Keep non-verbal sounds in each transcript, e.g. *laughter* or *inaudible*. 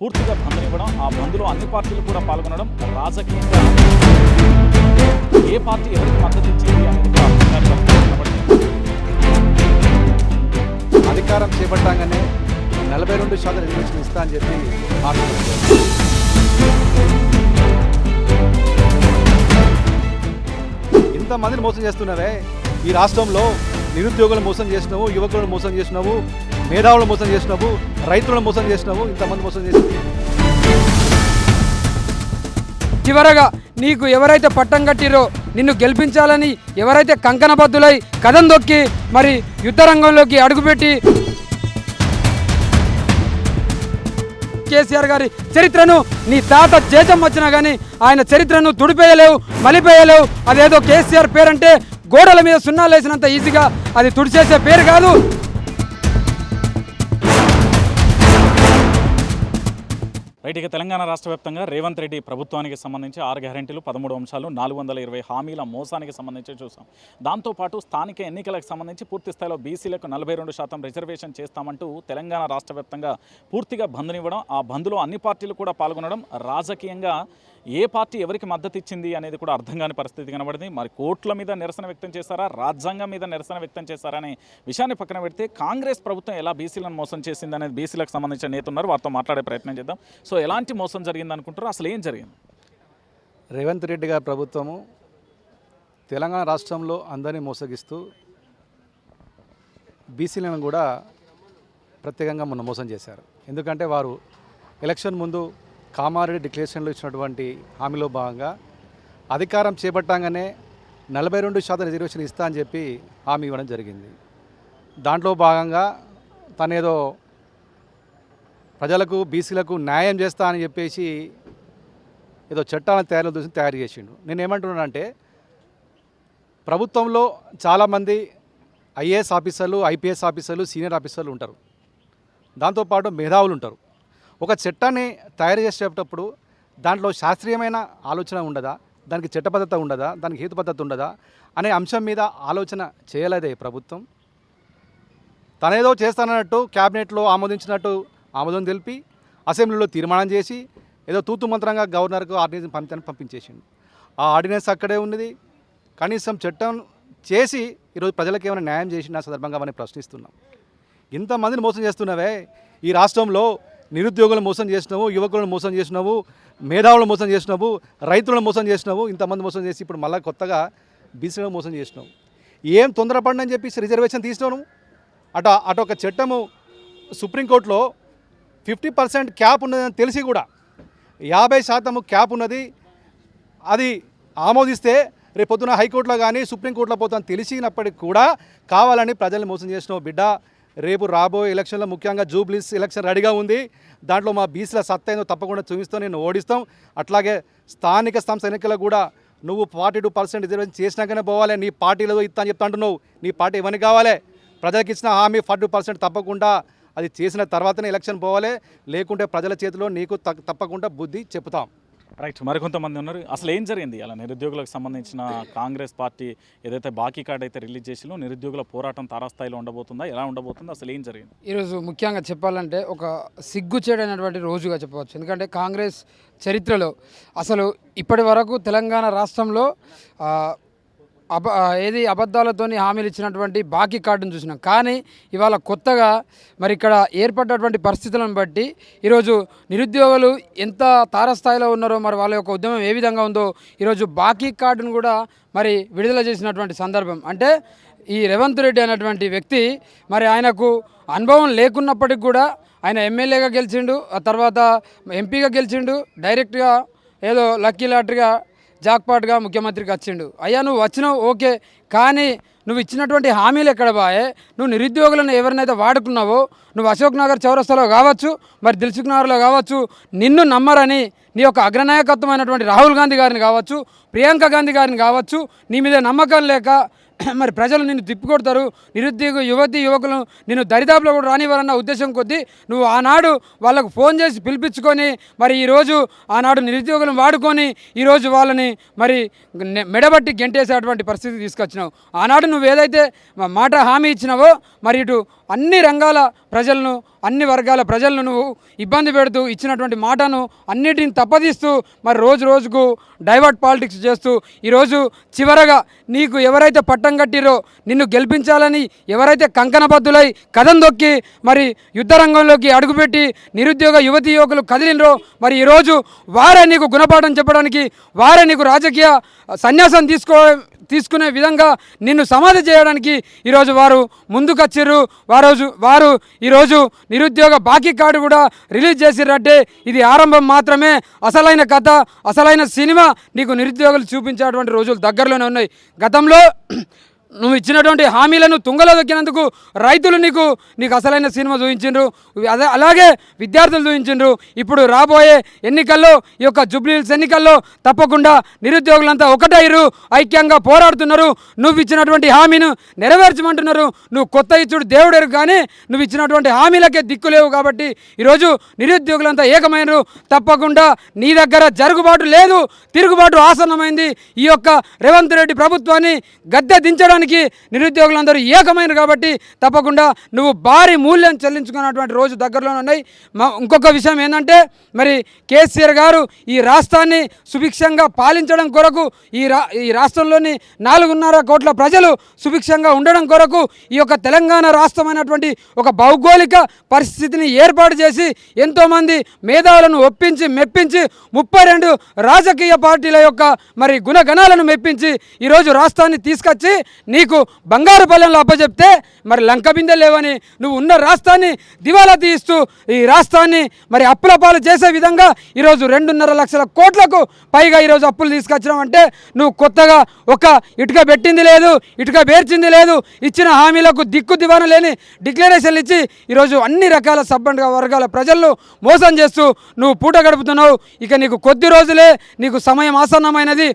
పూర్తిగా బంద్ ఇవ్వడం ఆ బంద్లో అన్ని పార్టీలు కూడా పాల్గొనడం రాజకీయంగా ఏ పార్టీ ఎవరికి మద్దతు ఇచ్చింది అనేది అధికారం చేపట్టంగానే నలభై రెండు శాతం రిజర్వేషన్ ఇస్తా అని చెప్పి ఇంతమందిని మోసం చేస్తున్నావే? ఈ రాష్ట్రంలో నిరుద్యోగులను మోసం చేసినావు యువకులను మోసం చేసినావు మేధావులను మోసం చేసినావు రైతులను మోసం చేసినావు ఇంతమంది మోసం చేసినావు. చివరగా నీకు ఎవరైతే పట్టం కట్టిరో నిన్ను గెలిపించాలని ఎవరైతే కంకణబద్దులై కథం దొక్కి మరి యుద్ధ రంగంలోకి అడుగుపెట్టి కేసీఆర్ గారి చరిత్రను నీ తాత చేతం వచ్చినా కానీ ఆయన చరిత్రను తుడిపేయలేవు మలిపేయలేవు. అదేదో కేసీఆర్ పేరంటే గోడల మీద సున్నాలు వేసినంత ఈజీగా అది తుడిచేసే పేరు కాదు. రైట్ ఇక తెలంగాణ రాష్ట్ర వ్యాప్తంగా రేవంత్ రెడ్డి ప్రభుత్వానికి సంబంధించి ఆరు గ్యారెంటీలు పదమూడు అంశాలు నాలుగు వందల ఇరవై హామీల మోసానికి సంబంధించి చూసాం దాంతోపాటు స్థానిక ఎన్నికలకు సంబంధించి పూర్తి స్థాయిలో బీసీలకు నలభై రెండు శాతం రిజర్వేషన్ చేస్తామంటూ తెలంగాణ రాష్ట్ర వ్యాప్తంగా పూర్తిగా బంద్నివ్వడం ఆ బంద్లో అన్ని పార్టీలు కూడా పాల్గొనడం రాజకీయంగా ఏ పార్టీ ఎవరికి మద్దతు ఇచ్చింది అనేది కూడా అర్థం కాని పరిస్థితి కనబడింది. మరి కోర్టుల మీద నిరసన వ్యక్తం చేశారా? రాజ్యాంగం మీద నిరసన వ్యక్తం చేశారా అనే విషయాన్ని పక్కన పెడితే కాంగ్రెస్ ప్రభుత్వం ఎలా బీసీలను మోసం చేసింది అనేది బీసీలకు సంబంధించిన నేత ఉన్నారు. వారితో మాట్లాడే ప్రయత్నం చేద్దాం. సో ఎలాంటి మోసం జరిగింది అనుకుంటారు అసలు ఏం జరిగింది? రేవంత్ రెడ్డి గారి ప్రభుత్వము తెలంగాణ రాష్ట్రంలో అందరినీ మోసగిస్తూ బీసీలను కూడా ప్రత్యేకంగా మొన్న మోసం చేశారు. ఎందుకంటే వారు ఎలక్షన్ ముందు కామారెడ్డి డిక్లరేషన్లో ఇచ్చినటువంటి హామీలో భాగంగా అధికారం చేపట్టంగానే నలభై రెండు శాతం రిజర్వేషన్ ఇస్తా అని చెప్పి హామీ ఇవ్వడం జరిగింది. దాంట్లో భాగంగా తనేదో ప్రజలకు బీసీలకు న్యాయం చేస్తా అని చెప్పేసి ఏదో చట్టాలను తయారు చూసి తయారు చేసిండు. నేను ఏమంటున్నానంటే ప్రభుత్వంలో చాలామంది ఐఏఎస్ ఆఫీసర్లు ఐపీఎస్ ఆఫీసర్లు సీనియర్ ఆఫీసర్లు ఉంటారు. దాంతోపాటు మేధావులు ఉంటారు. ఒక చట్టాన్ని తయారు చేసేటప్పుడు దాంట్లో శాస్త్రీయమైన ఆలోచన ఉండదా? దానికి చట్టబద్ధత ఉండదా? దానికి హేతుబద్ధత ఉండదా? అనే అంశం మీద ఆలోచన చేయలేదే ప్రభుత్వం. తనేదో చేస్తానన్నట్టు క్యాబినెట్లో ఆమోదించినట్టు ఆమోదం తెలిపి అసెంబ్లీలో తీర్మానం చేసి ఏదో తూతు మంత్రంగా గవర్నర్కు ఆర్డినెన్స్ పంపించని పంపించేసిండు. ఆ ఆర్డినెన్స్ అక్కడే ఉన్నది. కనీసం చట్టం చేసి ఈరోజు ప్రజలకు ఏమైనా న్యాయం చేసిన సందర్భంగా మనం ప్రశ్నిస్తున్నాం. ఇంతమందిని మోసం చేస్తున్నావే? ఈ రాష్ట్రంలో నిరుద్యోగులను మోసం చేసినావు యువకులను మోసం చేసినావు మేధావులను మోసం చేసినావు రైతులను మోసం చేసినావు ఇంతమంది మోసం చేసి ఇప్పుడు మళ్ళీ కొత్తగా బీసీలను మోసం చేసినావు. ఏం తొందరపడినని చెప్పేసి రిజర్వేషన్ తీసినావు అటు అటు ఒక చట్టము సుప్రీంకోర్టులో ఫిఫ్టీ పర్సెంట్ క్యాప్ ఉన్నదని తెలిసి కూడా యాభై శాతము క్యాప్ ఉన్నది అది ఆమోదిస్తే రేపు పొద్దున హైకోర్టులో కానీ సుప్రీంకోర్టులో పోతాను తెలిసినప్పటికి కూడా కావాలని ప్రజల్ని మోసం చేసినావు బిడ్డ. రేపు రాబోయే ఎలక్షన్లో ముఖ్యంగా జూబ్లీస్ ఎలక్షన్ రెడీగా ఉంది. దాంట్లో మా బీసీల సత్తైందో తప్పకుండా చూపిస్తూ నేను ఓడిస్తాం. అట్లాగే స్థానిక సంస్థ ఎన్నికల్లో కూడా నువ్వు ఫార్టీ టూ పర్సెంట్ రిజర్వేషన్ చేసినాకనే పోవాలి నీ పార్టీలో ఇస్తా అని చెప్తా అంటున్నావు. నీ పార్టీ ఇవన్నీ కావాలి? ప్రజలకు ఇచ్చిన హామీ ఫార్టీ పర్సెంట్ తప్పకుండా అది చేసిన తర్వాతనే ఎలక్షన్ పోవాలి. లేకుంటే ప్రజల చేతిలో నీకు తప్పకుండా బుద్ధి చెప్తాం రైట్ మరికొంతమంది ఉన్నారు. అసలు ఏం జరిగింది? అలా నిరుద్యోగులకు సంబంధించిన కాంగ్రెస్ పార్టీ ఏదైతే బాకీ కార్డు అయితే రిలీజ్ చేసిందో నిరుద్యోగుల పోరాటం తారాస్థాయిలో ఉండబోతుందా? ఎలా ఉండబోతుందో? అసలు ఏం జరిగింది? ఈరోజు ముఖ్యంగా చెప్పాలంటే ఒక సిగ్గుచేడైనటువంటి రోజుగా చెప్పవచ్చు. ఎందుకంటే కాంగ్రెస్ చరిత్రలో అసలు ఇప్పటి వరకు తెలంగాణ రాష్ట్రంలో అబ ఏది అబద్ధాలతోని హామీలు ఇచ్చినటువంటి బాకీ కార్డును చూసినాం. కానీ ఇవాళ కొత్తగా మరి ఇక్కడ ఏర్పడ్డటువంటి పరిస్థితులను బట్టి ఈరోజు నిరుద్యోగులు ఎంత తారస్థాయిలో ఉన్నారో మరి వాళ్ళ యొక్క ఉద్యమం ఏ విధంగా ఉందో ఈరోజు బాకీ కార్డును కూడా మరి విడుదల చేసినటువంటి సందర్భం. అంటే ఈ రేవంత్ రెడ్డి అనేటువంటి వ్యక్తి మరి ఆయనకు అనుభవం లేకున్నప్పటికి కూడా ఆయన ఎమ్మెల్యేగా గెలిచిండు ఆ తర్వాత ఎంపీగా గెలిచిండు డైరెక్ట్గా ఏదో లక్కీ లాటరీగా జాక్పాట్గా ముఖ్యమంత్రికి వచ్చిండు. అయ్యా నువ్వు వచ్చినావు ఓకే కానీ నువ్వు ఇచ్చినటువంటి హామీలు ఎక్కడ బాయే? నువ్వు నిరుద్యోగులను ఎవరినైతే వాడుకున్నావో నువ్వు అశోక్ నగర్ చౌరస్తాలో కావచ్చు మరి దిల్సుఖ్ నగర్లో కావచ్చు నిన్ను నమ్మరని నీ యొక్క అగ్రనాయకత్వమైనటువంటి రాహుల్ గాంధీ గారిని కావచ్చు ప్రియాంక గాంధీ గారిని కావచ్చు నీ మీద నమ్మకం లేక *clears throat* మరి ప్రజలు నిన్ను తిప్పికొడతారు. నిరుద్యోగ యువతి యువకులను నిన్ను దరిదాపులో కూడా రానివ్వాలన్న ఉద్దేశం కొద్దీ నువ్వు ఆనాడు వాళ్ళకు ఫోన్ చేసి పిలిపించుకొని మరి ఈరోజు ఆనాడు నిరుద్యోగులను వాడుకొని ఈరోజు వాళ్ళని మరి మెడబట్టి గెంటేసేటువంటి పరిస్థితి తీసుకొచ్చినావు. ఆనాడు నువ్వు ఏదైతే మాట హామీ ఇచ్చినావో మరి ఇటు అన్ని రంగాల ప్రజలను అన్ని వర్గాల ప్రజలను నువ్వు ఇబ్బంది పెడుతూ ఇచ్చినటువంటి మాటను అన్నిటిని తప్పదీస్తూ మరి రోజు రోజుకు డైవర్ట్ పాలిటిక్స్ చేస్తూ ఈరోజు చివరగా నీకు ఎవరైతే పట్టం కట్టిరో నిన్ను గెలిపించాలని ఎవరైతే కంకణబద్దులై కథం దొక్కి మరి యుద్ధ రంగంలోకి అడుగుపెట్టి నిరుద్యోగ యువతి యువకులు కదిలినరో మరి ఈరోజు వారే నీకు గుణపాఠం చెప్పడానికి వారే నీకు రాజకీయ సన్యాసం తీసుకో తీసుకునే విధంగా నిన్ను సమాధి చేయడానికి ఈరోజు వారు ముందుకొచ్చిర్రు. వారోజు వారు ఈరోజు నిరుద్యోగ బాకీ కార్డు కూడా రిలీజ్ చేసిరంటే ఇది ఆరంభం మాత్రమే. అసలైన కథ అసలైన సినిమా నీకు నిరుద్యోగులు చూపించేటువంటి రోజులు దగ్గరలోనే ఉన్నాయి. గతంలో నువ్వు ఇచ్చినటువంటి హామీలను తుంగలో దొక్కినందుకు రైతులు నీకు నీకు అసలైన సినిమా చూపించిండ్రు. అదే అలాగే విద్యార్థులు చూపించిండ్రు. ఇప్పుడు రాబోయే ఎన్నికల్లో ఈ యొక్క జూబ్లీహిల్స్ ఎన్నికల్లో తప్పకుండా నిరుద్యోగులంతా ఒకటైరు ఐక్యంగా పోరాడుతున్నారు. నువ్వు ఇచ్చినటువంటి హామీను నెరవేర్చమంటున్నారు. నువ్వు కొత్త ఇచ్చుడు దేవుడెరు కానీ నువ్వు ఇచ్చినటువంటి హామీలకే దిక్కు లేవు కాబట్టి ఈరోజు నిరుద్యోగులంతా ఏకమైనరు. తప్పకుండా నీ దగ్గర జరుగుబాటు లేదు తిరుగుబాటు ఆసన్నమైంది. ఈ యొక్క రేవంత్ రెడ్డి ప్రభుత్వాన్ని గద్దె దించడానికి నిరుద్యోగులందరూ ఏకమైనరు కాబట్టి తప్పకుండా నువ్వు భారీ మూల్యం చెల్లించుకున్నటువంటి రోజు దగ్గరలో ఉన్నాయి. ఇంకొక విషయం ఏంటంటే మరి కేసీఆర్ గారు ఈ రాష్ట్రాన్ని సుభిక్షంగా పాలించడం కొరకు ఈ రా ఈ రాష్ట్రంలోని నాలుగున్నర కోట్ల ప్రజలు సుభిక్షంగా ఉండడం కొరకు ఈ యొక్క తెలంగాణ రాష్ట్రమైనటువంటి ఒక భౌగోళిక పరిస్థితిని ఏర్పాటు చేసి ఎంతోమంది మేధావులను ఒప్పించి మెప్పించి ముప్పై రెండు రాజకీయ పార్టీల యొక్క మరి గుణగణాలను మెప్పించి ఈరోజు రాష్ట్రాన్ని తీసుకొచ్చి నీకు బంగారు బలంలో అప్పచెప్తే మరి లంక బిందె లేవని నువ్వు ఉన్న రాష్ట్రాన్ని దివాలా తీస్తూ ఈ రాష్ట్రాన్ని మరి అప్పుల పాలు చేసే విధంగా ఈరోజు రెండున్నర లక్షల కోట్లకు పైగా ఈరోజు అప్పులు తీసుకొచ్చినావు అంటే నువ్వు కొత్తగా ఒక ఇటుక పెట్టింది లేదు ఇటుక పేర్చింది లేదు ఇచ్చిన హామీలకు దిక్కు దివాన లేని డిక్లరేషన్లు ఇచ్చి ఈరోజు అన్ని రకాల సబ్బండ్ వర్గాల ప్రజలను మోసం చేస్తూ నువ్వు పూట గడుపుతున్నావు. ఇక నీకు కొద్ది రోజులే నీకు సమయం ఆసన్నమైనది.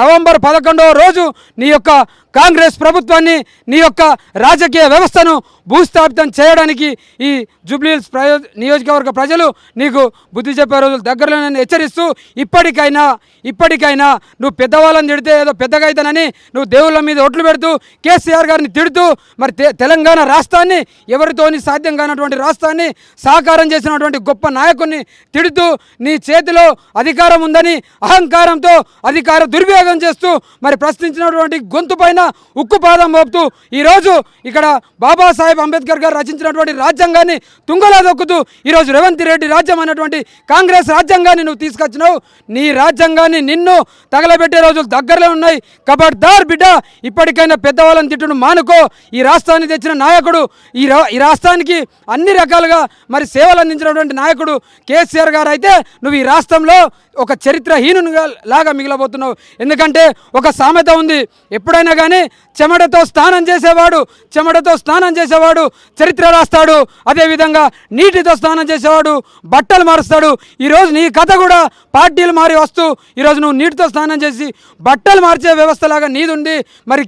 నవంబర్ పదకొండవ రోజు నీ యొక్క కాంగ్రెస్ ప్రభుత్వాన్ని నీ యొక్క రాజకీయ వ్యవస్థను భూస్థాపితం చేయడానికి ఈ జూబ్లీహిల్స్ ప్రయో నియోజకవర్గ ప్రజలు నీకు బుద్ధి చెప్పే రోజులు దగ్గరలోనని హెచ్చరిస్తూ ఇప్పటికైనా ఇప్పటికైనా నువ్వు పెద్దవాళ్ళని తిడితే ఏదో పెద్దగా అవుతానని నువ్వు దేవుళ్ళ మీద ఒట్లు పెడుతూ కేసీఆర్ గారిని తిడుతూ మరి తె- తెలంగాణ రాష్ట్రాన్ని ఎవరితోని సాధ్యం కానటువంటి రాష్ట్రాన్ని సహకారం చేసినటువంటి గొప్ప నాయకుడిని తిడుతూ నీ చేతిలో అధికారం ఉందని అహంకారంతో అధికార దుర్వినియోగం చేస్తూ మరి ప్రశ్నించినటువంటి గొంతు పైన పైన ఉక్కుపాదం మోపుతూ ఈరోజు ఇక్కడ బాబాసాహెబ్ అంబేద్కర్ గారు రచించినటువంటి రాజ్యాంగాన్ని తుంగలా దొక్కుతూ ఈరోజు రేవంత్ రెడ్డి రాజ్యం అనేటువంటి కాంగ్రెస్ రాజ్యాంగాన్ని నువ్వు తీసుకొచ్చినావు. నీ రాజ్యాంగాన్ని నిన్ను తగలబెట్టే రోజులు దగ్గరలో ఉన్నాయి. కబడ్దార్ బిడ్డ ఇప్పటికైనా పెద్దవాళ్ళని తిట్టును మానుకో. ఈ రాష్ట్రాన్ని తెచ్చిన నాయకుడు ఈ రా ఈ రాష్ట్రానికి అన్ని రకాలుగా మరి సేవలు అందించినటువంటి నాయకుడు కేసీఆర్ గారు అయితే నువ్వు ఈ రాష్ట్రంలో ఒక చరిత్రహీనునిగా లాగా మిగిలబోతున్నావు. ఎందుకంటే ఒక సామెత ఉంది ఎప్పుడైనా కానీ చెమటతో స్నానం చేసేవాడు చెమటతో స్నానం చేసేవాడు చరిత్ర రాస్తాడు అదేవిధంగా నీటితో స్నానం చేసేవాడు బట్టలు మారుస్తాడు. ఈరోజు నీ కథ కూడా పార్టీలు మారి వస్తూ ఈరోజు నువ్వు నీటితో స్నానం చేసి బట్టలు మార్చే వ్యవస్థలాగా నీదుండి మరి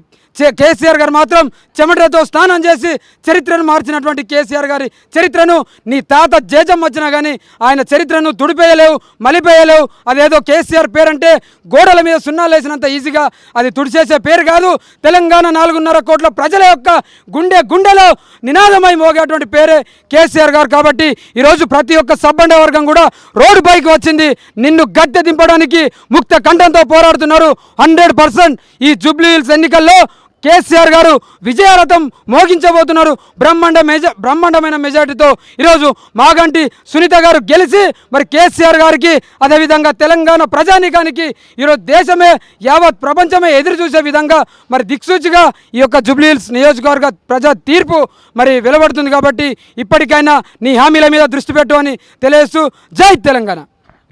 కేసీఆర్ గారు మాత్రం చెమటతో స్నానం చేసి చరిత్రను మార్చినటువంటి కేసీఆర్ గారి చరిత్రను నీ తాత జేజం వచ్చినా కానీ ఆయన చరిత్రను తుడిపేయలేవు మలిపేయలేవు. అదేదో కేసీఆర్ పేరంటే గోడల మీద సున్నాలు వేసినంత ఈజీగా అది తుడిచేసే పేరు కాదు. తెలంగాణ నాలుగున్నర కోట్ల ప్రజల యొక్క గుండె గుండెలో నినాదమై మోగేటువంటి పేరే కేసీఆర్ గారు కాబట్టి ఈరోజు ప్రతి ఒక్క సబ్బండ వర్గం కూడా రోడ్డు పైకి వచ్చింది. నిన్ను గట్టె దింపడానికి ముక్త కంఠంతో పోరాడుతున్నారు. హండ్రెడ్ పర్సెంట్ ఈ జూబ్లీ హిల్స్ ఎన్నికల్లో కేసీఆర్ గారు విజయరథం మోగించబోతున్నారు. బ్రహ్మాండ మెజ బ్రహ్మాండమైన మెజార్టీతో ఈరోజు మాగంటి సునీత గారు గెలిచి మరి కేసీఆర్ గారికి అదేవిధంగా తెలంగాణ ప్రజానీకానికి ఈరోజు దేశమే యావత్ ప్రపంచమే ఎదురు చూసే విధంగా మరి దిక్సూచిగా ఈ యొక్క జూబ్లీహిల్స్ నియోజకవర్గ ప్రజా తీర్పు మరి వెలువడుతుంది కాబట్టి ఇప్పటికైనా నీ హామీల మీద దృష్టి పెట్టు అని తెలియజేస్తూ జై తెలంగాణ.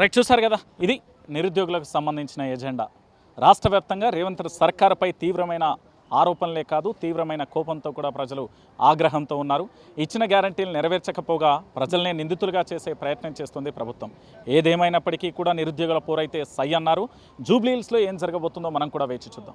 రైట్ చూసారు కదా? ఇది నిరుద్యోగులకు సంబంధించిన ఎజెండా. రాష్ట్ర వ్యాప్తంగా రేవంత్ సర్కారుపై తీవ్రమైన ఆరోపణలే కాదు తీవ్రమైన కోపంతో కూడా ప్రజలు ఆగ్రహంతో ఉన్నారు. ఇచ్చిన గ్యారంటీలు నెరవేర్చకపోగా ప్రజల్నే నిందితులుగా చేసే ప్రయత్నం చేస్తుంది ప్రభుత్వం. ఏదేమైనప్పటికీ కూడా నిరుద్యోగుల పోరైతే సై అన్నారు. జూబ్లీహిల్స్లో ఏం జరగబోతుందో మనం కూడా వేచి చూద్దాం.